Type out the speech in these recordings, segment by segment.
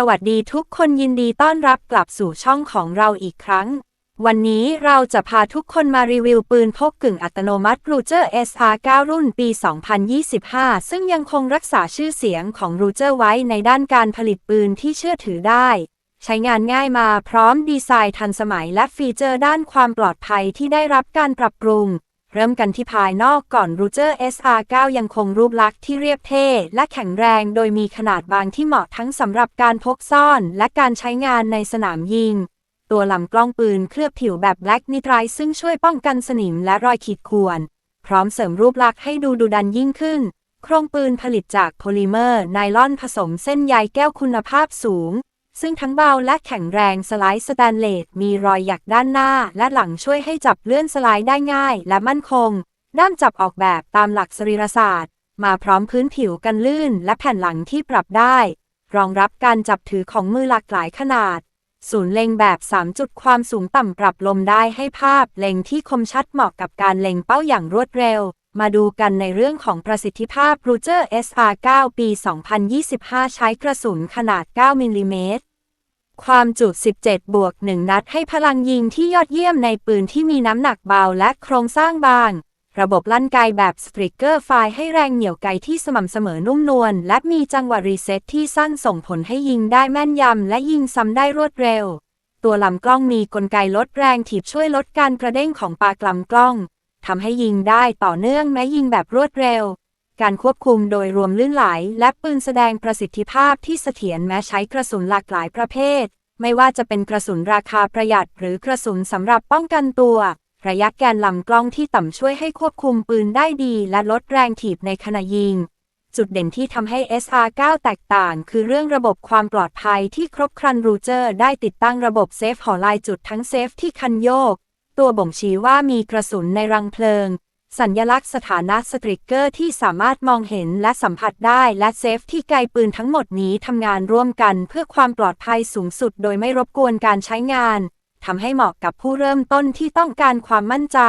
สวัสดีทุกคนยินดีต้อนรับกลับสู่ช่องของเราอีกครั้ง วันนี้เราจะพาทุกคนมารีวิวปืนพกกึ่งอัตโนมัติ Ruger SR9 รุ่นปี 2025 ซึ่งยังคงรักษาชื่อเสียงของ Ruger ไว้ในด้านการผลิตปืนที่เชื่อถือได้ ใช้งานง่ายมาพร้อมดีไซน์ทันสมัยและฟีเจอร์ด้านความปลอดภัยที่ได้รับการปรับปรุง เริ่มกันที่ภายนอกก่อน Ruger SR9 ยังคงรูปลักษณ์ที่เรียบเท่และแข็งแรงโดยมีขนาดบางที่เหมาะทั้งสำหรับการพกซ่อนและการใช้งานในสนามยิง ตัวลำกล้องปืนเคลือบผิวแบบ Black Nitride ซึ่งช่วยป้องกันสนิมและรอยขีดข่วน พร้อมเสริมรูปลักษณ์ให้ดูดุดันยิ่งขึ้น โครงปืนผลิตจากโพลิเมอร์ไนลอนผสมเส้นใยแก้วคุณภาพสูง ซึ่งทั้งเบาและแข็งแรงสไลด์สแตนเลสมีรอยหยักด้านหน้าและหลังช่วยให้จับเลื่อนสไลด์ได้ง่ายและมั่นคง ด้ามจับออกแบบตามหลักสรีรศาสตร์ มาพร้อมพื้นผิวกันลื่นและแผ่นหลังที่ปรับได้ รองรับการจับถือของมือหลากหลายขนาด ศูนย์เล็งแบบ 3 จุดความสูงต่ำปรับลมได้ให้ภาพเล็งที่คมชัดเหมาะกับการเล็งเป้าอย่างรวดเร็ว มาดูกันในเรื่องของประสิทธิภาพ Ruger SR9 ปี 2025 ใช้กระสุนขนาด 9 มิลลิเมตร ความจุ 17 บวก 1 นัดให้พลังยิงที่ยอดเยี่ยมในปืนที่มีน้ำหนักเบาและโครงสร้างบาง ระบบลั่นไกแบบสตริกเกอร์ไฟให้แรงเหนี่ยวไกที่สม่ำเสมอนุ่มนวลและมีจังหวะรีเซ็ตที่สั้นส่งผลให้ยิงได้แม่นยำและยิงซ้ำได้รวดเร็ว ตัวลำกล้องมีกลไกลดแรงถีบช่วยลดการกระเด้งของปากลำกล้องทำให้ยิงได้ต่อเนื่องแม้ยิงแบบรวดเร็ว การควบคุมโดยรวมลื่นไหล และปืนแสดงประสิทธิภาพที่เสถียรแม้ใช้กระสุนหลากหลายประเภท ไม่ว่าจะเป็นกระสุนราคาประหยัด หรือกระสุนสำหรับป้องกันตัว ระยะแกนลำกล้องที่ต่ำช่วยให้ควบคุมปืนได้ดี และลดแรงถีบในขณะยิง จุดเด่นที่ทำให้ SR9 แตกต่าง คือเรื่องระบบความปลอดภัยที่ครบครันรูเจอร์ได้ติดตั้งระบบเซฟหอลายจุดทั้งเซฟที่คันโยก ตัวบ่งชี้ว่ามีกระสุนในรังเพลิง สัญญลักษณ์สถานะสตริกเกอร์ที่สามารถมองเห็นและสัมผัสได้และเซฟที่ไกลปืนทั้งหมดนี้ทำงานร่วมกันเพื่อความปลอดภัยสูงสุดโดยไม่รบกวนการใช้งานทำให้เหมาะกับผู้เริ่มต้นที่ต้องการความมั่นใจ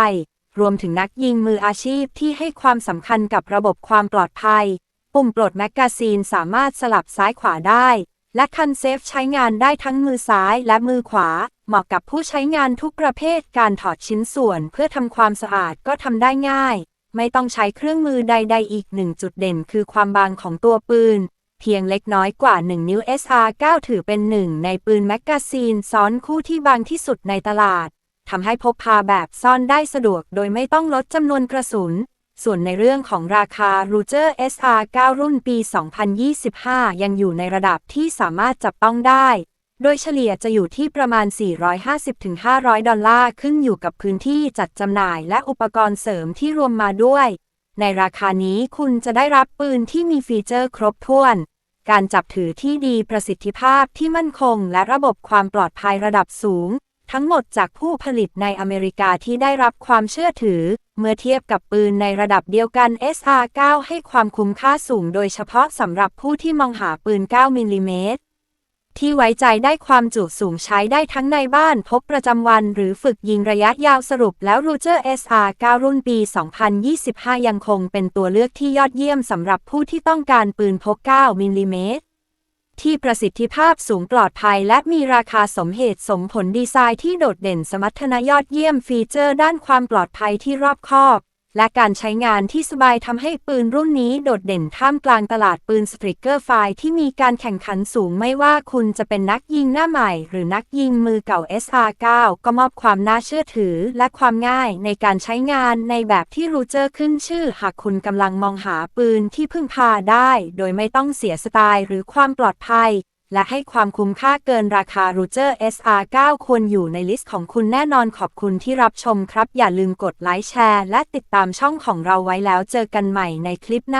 รวมถึงนักยิงมืออาชีพที่ให้ความสำคัญกับระบบความปลอดภัย ปุ่มปลดแมกกาซีนสามารถสลับซ้ายขวาได้ และคันเซฟใช้งานได้ทั้งมือซ้ายและมือขวา เหมาะกับผู้ใช้งานทุกประเภทการถอดชิ้นส่วนเพื่อทำความสะอาดก็ทำได้ง่าย ไม่ต้องใช้เครื่องมือใด ๆ อีกหนึ่งจุดเด่นคือความบางของตัวปืน เพียงเล็กน้อยกว่า 1 นิ้ว SR9 ถือเป็นหนึ่งในปืนแมกกาซีนซ้อนคู่ที่บางที่สุดในตลาดทำให้พกพาแบบซ่อนได้สะดวกโดยไม่ต้องลดจำนวนกระสุน ส่วนในเรื่องของราคา Ruger SR9 รุ่นปี 2025 ยังอยู่ในระดับที่สามารถจับต้องได้ โดยเฉลี่ยจะอยู่ที่ประมาณ 450-500 ดอลลาร์ ขึ้นอยู่กับพื้นที่จัดจำหน่ายและอุปกรณ์เสริมที่รวมมาด้วย ในราคานี้คุณจะได้รับปืนที่มีฟีเจอร์ครบถ้วน การจับถือที่ดีประสิทธิภาพที่มั่นคง และระบบความปลอดภัยระดับสูง ทั้งหมดจากผู้ผลิตในอเมริกาที่ได้รับความเชื่อถือ เมื่อเทียบกับปืนในระดับเดียวกัน SR9 ให้ความคุ้มค่าสูง โดยเฉพาะสำหรับผู้ที่มองหาปืน 9 มิลลิเมตร ที่ไว้ใจได้ความจุสูงใช้ได้ทั้งในบ้านพกประจำวัน หรือฝึกยิงระยะยาวสรุปแล้ว Ruger SR9 รุ่นปี 2025 ยังคงเป็นตัวเลือกที่ยอดเยี่ยมสำหรับผู้ที่ต้องการปืนพก 9 มิลลิเมตรที่ประสิทธิภาพสูงปลอดภัยและมีราคาสมเหตุสมผลดีไซน์ที่โดดเด่นสมรรถนะยอดเยี่ยมฟีเจอร์ด้านความปลอดภัยที่รอบคอบ และการใช้งานที่สบายทำให้ปืนรุ่นนี้โดดเด่นท่ามกลางตลาดปืนสตริกเกอร์ไฟที่มีการแข่งขันสูงไม่ว่าคุณจะเป็นนักยิงหน้าใหม่ หรือนักยิงมือเก่า SR9 ก็มอบความน่าเชื่อถือ และความง่ายในการใช้งานในแบบที่รูเจอร์ขึ้นชื่อ หากคุณกำลังมองหาปืนที่พึ่งพาได้ โดยไม่ต้องเสียสไตล์หรือความปลอดภัย และให้ความคุ้มค่าเกินราคา Ruger SR9 ควรอยู่ในลิสต์ของคุณแน่นอนขอบคุณที่รับชมครับ อย่าลืมกดไลค์แชร์ และติดตามช่องของเราไว้แล้วเจอกันใหม่ในคลิปหน้า